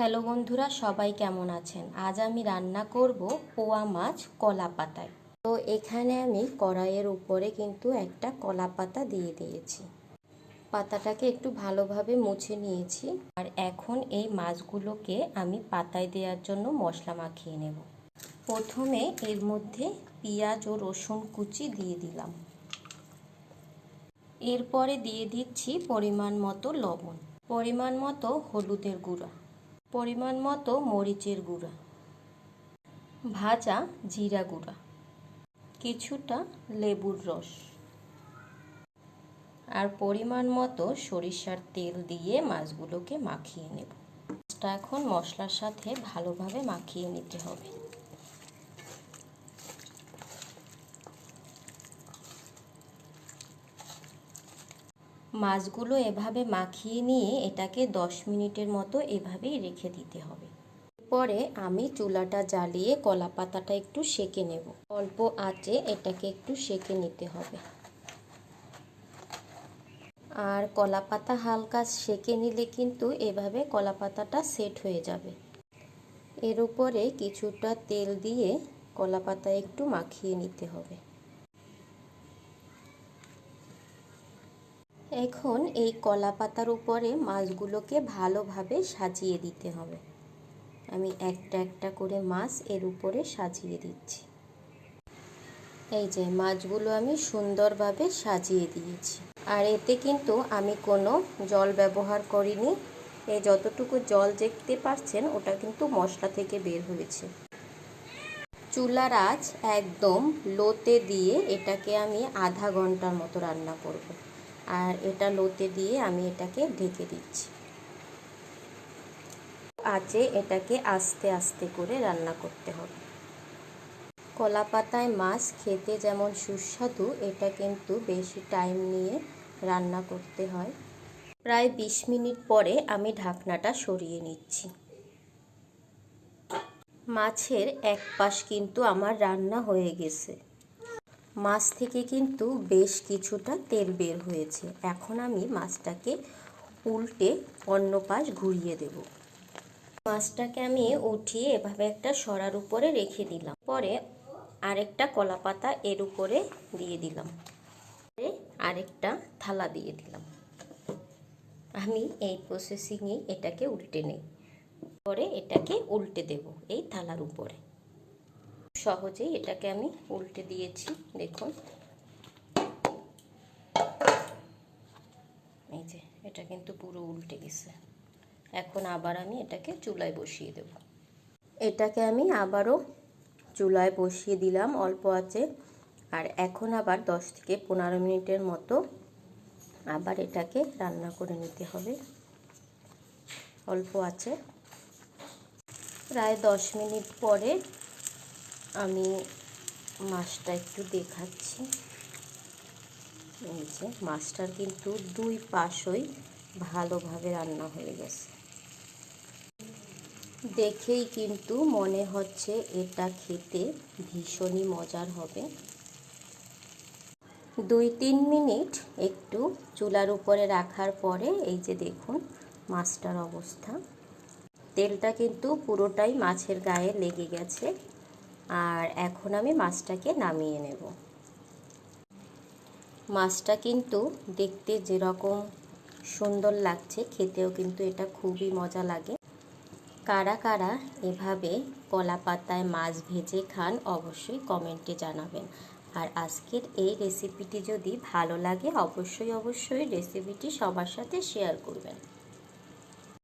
Hello বন্ধুরা, সবাই কেমন আছেন? আজ আমি রান্না করব পোয়া মাছ কলা পাতায়। তো এখানে আমি কড়াইয়ের উপরে কিন্তু একটা কলা পাতা দিয়ে দিয়েছি। পাতাটাকে একটু ভালোভাবে মুছে নিয়েছি আর এখন এই মাছগুলোকে আমি পাতায় দেওয়ার জন্য মশলা মাখিয়ে নেব। প্রথমে এর মধ্যে পেঁয়াজ ও রসুন কুচি দিয়ে দিলাম। এরপরে দিয়ে দিচ্ছি পরিমাণ মতো লবণ, পরিমাণ মতো হলুদের গুঁড়া। পরিমাণ মতো মরিচের গুঁড়া। ভাজা জিরা গুঁড়া। কিছুটা লেবুর রস। আর পরিমাণ মতো সরিষার তেল দিয়ে মাছগুলোকে মাখিয়ে নেব। মাছটা এখন মশলার সাথে ভালোভাবে মাখিয়ে নিতে হবে। মাছগুলো এভাবে মাখিয়ে নিয়ে এটাকে দশ মিনিটের মতো এভাবেই রেখে দিতে হবে। পরে আমি চুলাটা জ্বালিয়ে কলা পাতাটা একটু সেকে নেব। অল্প আঁচে এটাকে একটু সেকে নিতে হবে। আর কলা পাতা হালকা সেকে নিলে কিন্তু এভাবে কলা পাতাটা সেট হয়ে যাবে। এর উপরে কিছুটা তেল দিয়ে কলা পাতা একটু মাখিয়ে নিতে হবে। এখন এই কলা পাতার উপরে মাছগুলোকে ভালোভাবে সাজিয়ে দিতে হবে। আমি একটা একটা করে মাছ এর উপরে সাজিয়ে দিচ্ছি। এই যে মাছগুলো আমি সুন্দরভাবে সাজিয়ে দিয়েছি। আর এতে কিন্তু আমি কোনো জল ব্যবহার করিনি। এই যতটুকু জল দেখতে পাচ্ছেন, ওটা কিন্তু মশলা থেকে বের হয়েছে। চুলার আঁচ একদম লোতে দিয়ে এটাকে আমি আধা ঘণ্টার মতো রান্না করব। আর এটা লোতে দিয়ে আমি এটাকে ঢেকে দিচ্ছি। আঁচে এটাকে আস্তে আস্তে করে রান্না করতে হবে। কলা পাতায় মাছ খেতে যেমন সুস্বাদু, এটা কিন্তু বেশি টাইম নিয়ে রান্না করতে হয়। প্রায় বিশ মিনিট পরে আমি ঢাকনাটা সরিয়ে নিচ্ছি। মাছের এক পাশ কিন্তু আমার রান্না হয়ে গেছে। মাছ থেকে কিন্তু বেশ কিছুটা তেল বের হয়েছে। এখন আমি মাছটাকে উল্টে অন্য পাশ ঘুরিয়ে দেব। মাছটাকে আমি উঠিয়ে এভাবে একটা সরার উপরে রেখে দিলাম। পরে আরেকটা কলা পাতা এর উপরে দিয়ে দিলাম। আরেকটা থালা দিয়ে দিলাম। আমি এই প্রসেসিংয়ে এটাকে উল্টে নেই। পরে এটাকে উল্টে দেব এই থালার উপরে। সহজেই এটাকে আমি উল্টে দিয়েছি, দেখুন। এই যে, এটা কিন্তু পুরো উল্টে গেছে। এখন আবার আমি এটাকে চুলায় বসিয়ে দেব। এটাকে আমি আবারও চুলায় বসিয়ে দিলাম অল্প আছে। আর এখন আবার দশ থেকে পনেরো মিনিটের মতো আবার এটাকে রান্না করে নিতে হবে। অল্প আছে। প্রায় দশ মিনিট পরে আমি মাছটা একটু দেখাচ্ছি। এই যে, মাছটার কিন্তু দুই পাশই ভালোভাবে রান্না হয়ে গেছে। দেখেই কিন্তু মনে হচ্ছে এটা খেতে ভীষণই মজার হবে। দুই তিন মিনিট একটু চুলার উপরে রাখার পরে এই যে দেখুন মাছটার অবস্থা। তেলটা কিন্তু পুরোটাই মাছের গায়ে লেগে গেছে। আর এখন আমি মাছটাকে নামিয়ে নেব। মাছটা কিন্তু দেখতে যেরকম সুন্দর লাগছে, খেতেও কিন্তু এটা খুবই মজা লাগে। কারা কারা এভাবে কলা পাতায় মাছ ভেজে খান অবশ্যই কমেন্টে জানাবেন। আর আজকের এই রেসিপিটি যদি ভালো লাগে, অবশ্যই অবশ্যই রেসিপিটি সবার সাথে শেয়ার করবেন।